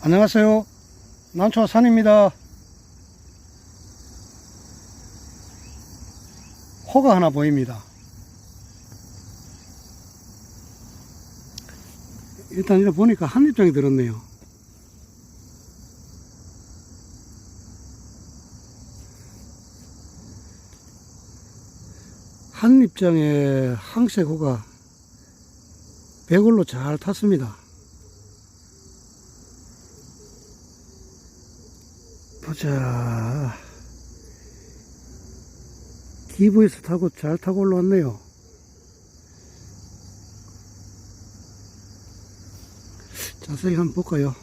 안녕하세요. 난초산입니다. 호가 하나 보입니다. 일단 이렇게 보니까 한입장이 들었네요. 한입장에 항색 호가 배골로 잘 탔습니다. 보자. 기부에서 타고 잘 타고 올라왔네요. 자세히 한번 볼까요?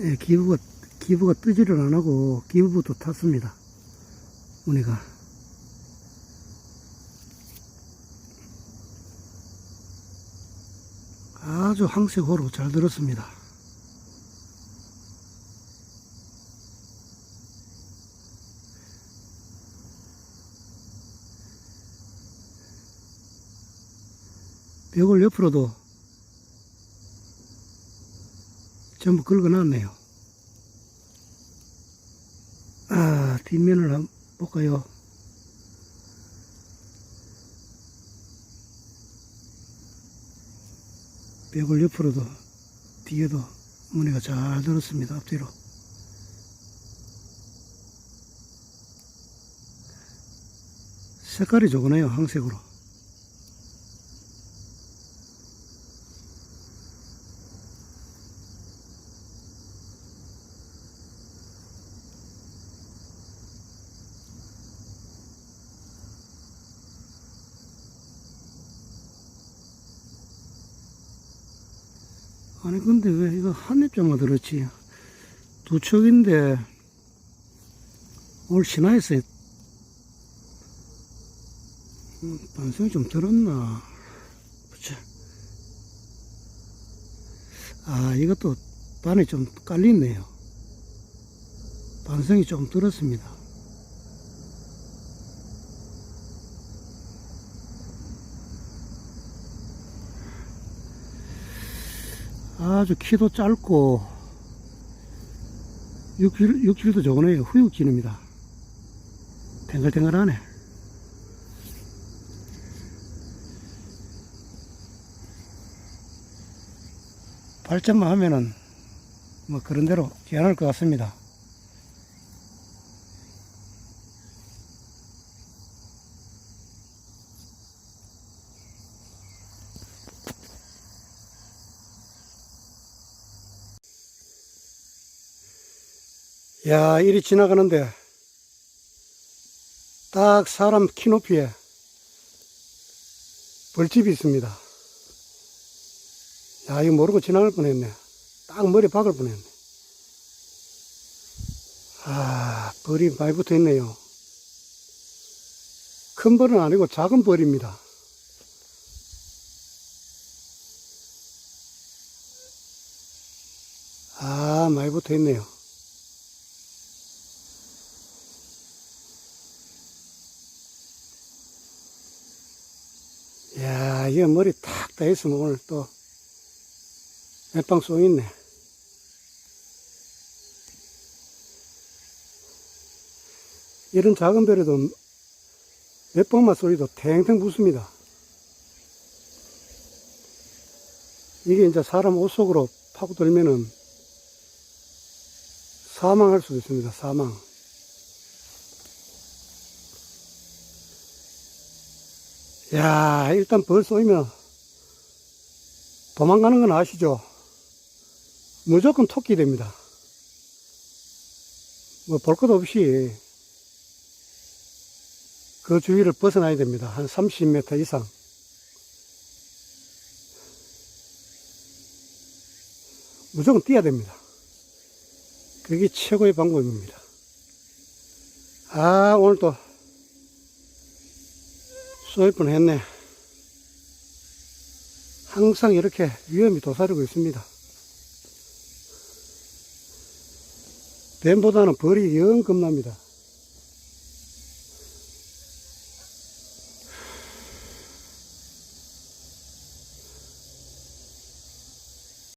예, 기부가, 기부가 뜨지를 안 하고 기부부터 탔습니다. 우리가. 아주 항색호로 잘 들었습니다. 벽을 옆으로도 전부 긁어놨네요. 아, 뒷면을 한번 볼까요? 벽을 옆으로도 뒤에도 무늬가 잘 들었습니다. 앞뒤로. 색깔이 좋으네요. 항색으로. 아니 근데 왜 이거 한 입장만 들었지? 두 척인데 오늘 신화에서 음, 반성이 좀 들었나? 아 이것도 반이 좀 깔리네요. 반성이 좀 들었습니다 아주 키도 짧고 육질, 육질도 좋으네요. 후육진입니다. 탱글탱글하네. 발전만 하면은 뭐 그런 대로 귀환할 것 같습니다. 야, 이리 지나가는데 딱 사람 키 높이에 벌집이 있습니다. 야, 이거 모르고 지나갈 뻔했네. 딱 머리 박을 뻔했네. 아, 벌이 많이 붙어 있네요. 큰 벌은 아니고 작은 벌입니다. 아, 많이 붙어 있네요. 야, 이거 머리 탁 다 있으면 오늘 또쏘 있네. 이런 작은 별에도 몇 방만 쏘이도 탱탱 붙습니다. 이게 이제 사람 옷 속으로 파고들면은 사망할 수도 있습니다. 사망. 야, 일단 벌 쏘이면 도망가는 건 아시죠? 무조건 토끼 됩니다. 뭐 볼 것 없이 그 주위를 벗어나야 됩니다. 한 30m 이상. 무조건 뛰어야 됩니다. 그게 최고의 방법입니다. 아, 오늘 또 쏘일 뻔 했네. 항상 이렇게 위험이 도사리고 있습니다. 뱀보다는 벌이 영 겁납니다.